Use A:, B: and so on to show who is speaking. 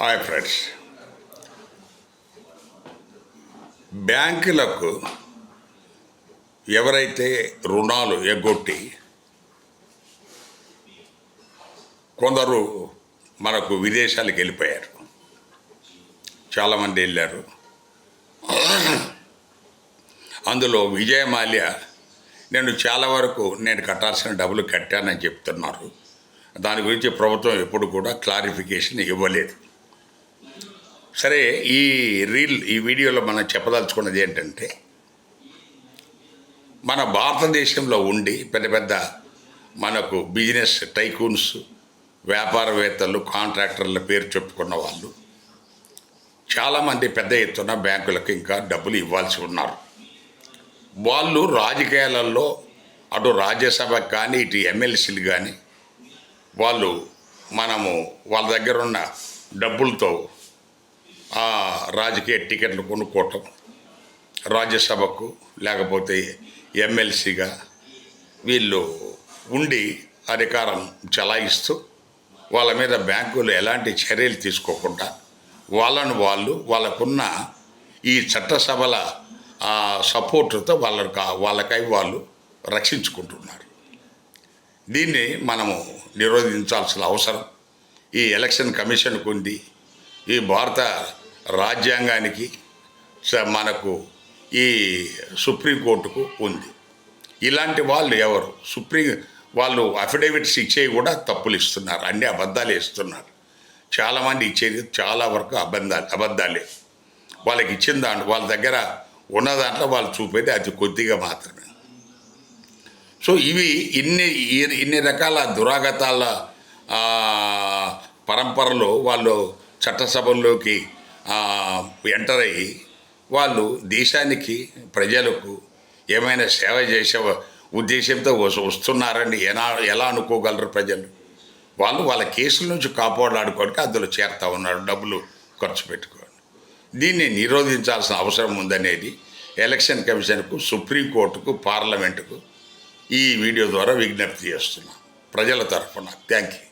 A: Hi friends. బ్యాంకులకు ఎవరైతే రుణాలు ఎగ్గొట్టి కొందరు మనకు విదేశాలకు వెళ్ళిపోయారు. చాలామంది వెళ్ళారు. అందులో విజయమాల్య నేను చాలా వరకు నేను కట్టాల్సిన డబ్బులు కట్టానని చెప్తున్నారు. దాని గురించి ప్రభుత్వం ఎప్పుడు కూడా క్లారిఫికేషన్ ఇవ్వలేదు. సరే ఈ రీల్ ఈ వీడియోలో మనం చెప్పదలుచుకున్నది ఏంటంటే మన భారతదేశంలో ఉండి పెద్ద పెద్ద మనకు బిజినెస్ టైకూన్స్ వ్యాపారవేత్తలు కాంట్రాక్టర్ల పేరు చెప్పుకున్న వాళ్ళు చాలామంది పెద్ద ఎత్తున బ్యాంకులకు ఇంకా డబ్బులు ఇవ్వాల్సి ఉన్నారు. వాళ్ళు రాజకీయాలలో అటు రాజ్యసభకు కానీ ఇటు ఎమ్మెల్సీలు కానీ వాళ్ళు మనము వాళ్ళ దగ్గర ఉన్న డబ్బులతో ఆ రాజకీయ టికెట్లు కొనుక్కోవటం రాజ్యసభకు లేకపోతే ఎమ్మెల్సీగా వీళ్ళు ఉండి అధికారం చలాయిస్తూ వాళ్ళ మీద బ్యాంకులు ఎలాంటి చర్యలు తీసుకోకుండా వాళ్ళను వాళ్ళు వాళ్ళకున్న ఈ చట్టసభల సపోర్టుతో వాళ్ళ వాళ్ళకై వాళ్ళు రక్షించుకుంటున్నారు. దీన్ని మనము నిరోధించాల్సిన అవసరం. ఈ ఎలక్షన్ కమిషన్కు ఉంది ఈ భారత రాజ్యాంగానికి స- మనకు ఈ సుప్రీంకోర్టుకు ఉంది. ఇలాంటి వాళ్ళు ఎవరు? సుప్రీం వాళ్ళు అఫిడవిట్స్ ఇచ్చేవి కూడా తప్పులు ఇస్తున్నారు. అన్ని అబద్ధాలు ఇస్తున్నారు. చాలామంది ఇచ్చేది చాలా వరకు అబద్ధాలు అబద్ధాలే. వాళ్ళకి ఇచ్చిన దాంట్లో వాళ్ళ దగ్గర ఉన్న దాంట్లో వాళ్ళు చూపేది అతి కొద్దిగా మాత్రమే. సో ఇవి ఇన్ని ఇన్ని రకాల దురాగతాల పరంపరలో వాళ్ళు చట్టసభల్లోకి ఎంటర్ అయ్యి వాళ్ళు దేశానికి ప్రజలకు ఏమైనా సేవ చేసే ఉద్దేశంతో వస్తున్నారని ఎలా ఎలా అనుకోగలరు ప్రజలు? వాళ్ళు వాళ్ళ కేసుల నుంచి కాపాడాడుకోవడానికి అందులో చేరుతా ఉన్నారు డబ్బులు ఖర్చు పెట్టుకోండి దీన్ని నిరోధించాల్సిన అవసరం ఉందనేది ఎలక్షన్ కమిషన్కు సుప్రీంకోర్టుకు పార్లమెంటుకు ఈ వీడియో ద్వారా విజ్ఞప్తి చేస్తున్నాం. ప్రజల తరఫున. Thank you